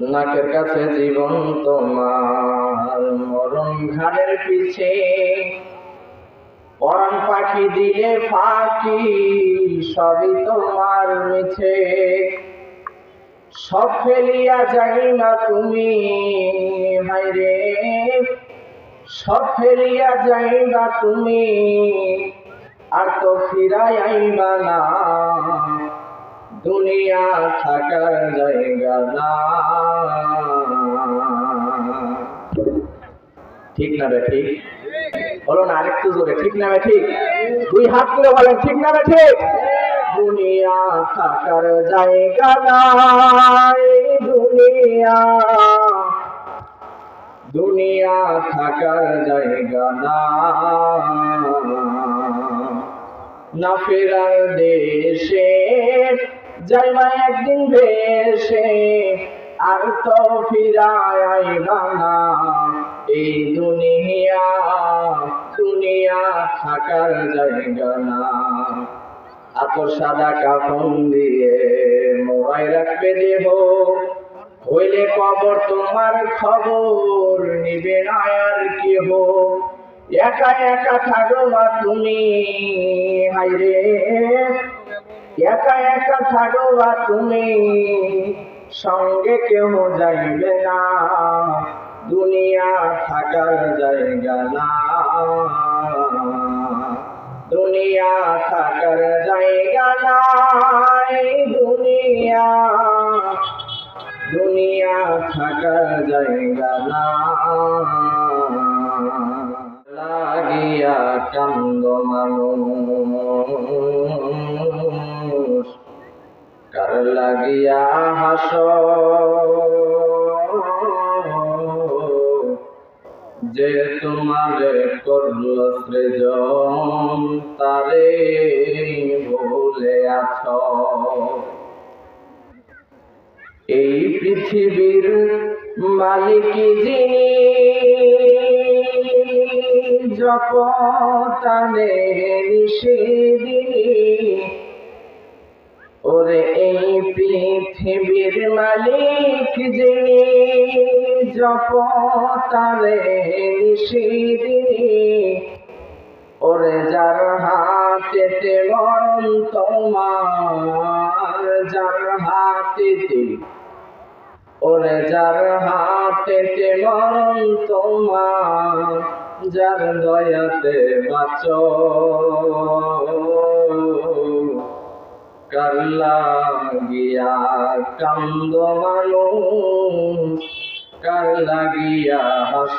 নাকের কাছে জীবন তোমার মরণ ঘাড়ের পিছে। পরাণ পাখি দিলে ফাঁকি, সবই তোমার মিছে। সব ফেলিয়া যাই না তুমি হাইরে সব ফেলিয়া যাইবা তুমি, আর তো ফিরাই আইবা না। দুনিয়া থাকার জায়গা না। ঠিক না ঠিক? বলো না আরেকটু জোরে, ঠিক না ঠিক? দুই হাত তুলে বলেন, ঠিক না ঠিক? দুনিয়া থাকার জায়গা নাই, দুনিয়া। দুনিয়া থাকার জায়গা না। না ফেরার দেশে যাইবা একদিন ভেসে, আর তো ফিরায় না এই দুনিয়া দুনিয়া থাকার জায়গা না। আতর সাদা কাফন দিয়ে মোবাই রাখবে দেহ। হইলে কবর তোমার খবর, নিবে না আর কেহ। একা একা থাকবা তুমি হাইরে একা একা থাকবা তুমি, সঙ্গে কেউ যাইবে না। দুনিয়া থাকার জায়গা না। দুনিয়া থাকার জায়গা নাই। দুনিয়া দুনিয়া থাকার জায়গা না। লাগিয়া কান্দ মানুষ। কার লাগিয়া হাস যে তোমারে করল সৃজন, তারে ভুলে আছ। এই পৃথিবীর মালিক যিনি, জপতানে নিষেদিনী পৃথিবীর মালিক যিনি জপতানে নিষেদিনী ওরে যার হাতেতে মরণ তোমার, যার হাতেতে ওরে যার হাতেতে মরণ তোমার, যার দয়াতে বাঁচ। কারলা গিয়া কান্দ মানুষ কার লাগিয়া হাস